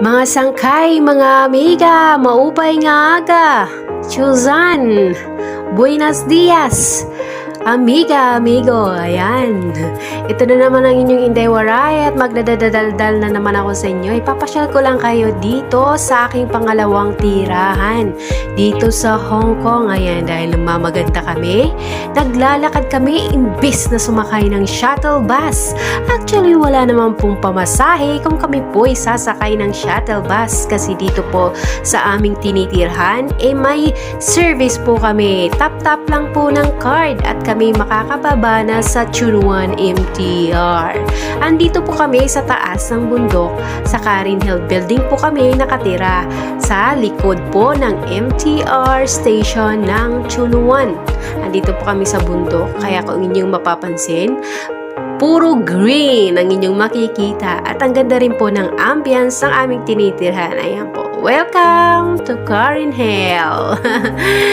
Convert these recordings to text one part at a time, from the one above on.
Mga sangkay, mga amiga, maupay nga aga. Chuzan, buenos dias. Amiga, amigo, ayan. Ito na naman ang inyong Inday Waray at magdadadaldal na naman ako sa inyo. Ipapasyal ko lang kayo dito sa aking pangalawang tirahan. Dito sa Hong Kong, ayan, dahil mamaganda kami. Naglalakad kami imbis na sumakay ng shuttle bus. Actually, wala naman pong pamasahe kung kami po ay sasakay ng shuttle bus kasi dito po sa aming tinitirhan, eh may service po kami. Tap-tap lang po ng card at kami makakababa na sa Chunuan MTR. Andito po kami sa taas ng bundok. Sa Karin Hill Building po kami nakatira sa likod po ng MTR station ng Chunuan. Andito po kami sa bundok kaya kung inyong mapapansin, puro green ang inyong makikita at ang ganda rin po ng ambience ng aming tinitirhan. Ayan po. Welcome to Karin Hill!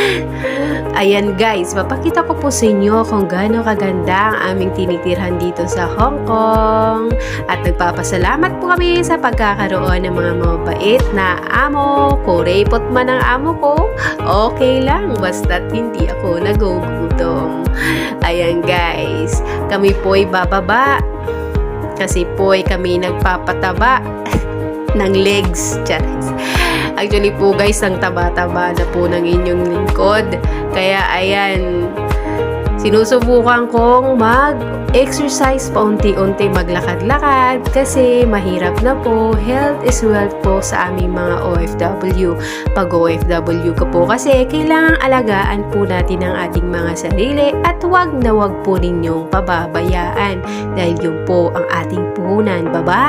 Ayan guys, papakita ko po sa inyo kung gaano kaganda ang aming tinitirhan dito sa Hong Kong. At nagpapasalamat po kami sa pagkakaroon ng mga mabait na amo. Kurepot man ang amo ko, okay lang. Basta't hindi ako nagugutom. Ayan guys, kami po'y bababa. Kasi po'y kami nagpapataba ng legs. Charis. Actually po guys, ang taba-taba na po ng inyong lingkod. Kaya ayan, sinusubukan kong mag-exercise paunti-unti maglakad-lakad kasi mahirap na po. Health is wealth po sa aming mga OFW. Pag OFW ko po kasi kailangang alagaan po natin ang ating mga sarili at wag na wag po ninyong pababayaan dahil yun po ang ating puhunan. Bye-bye!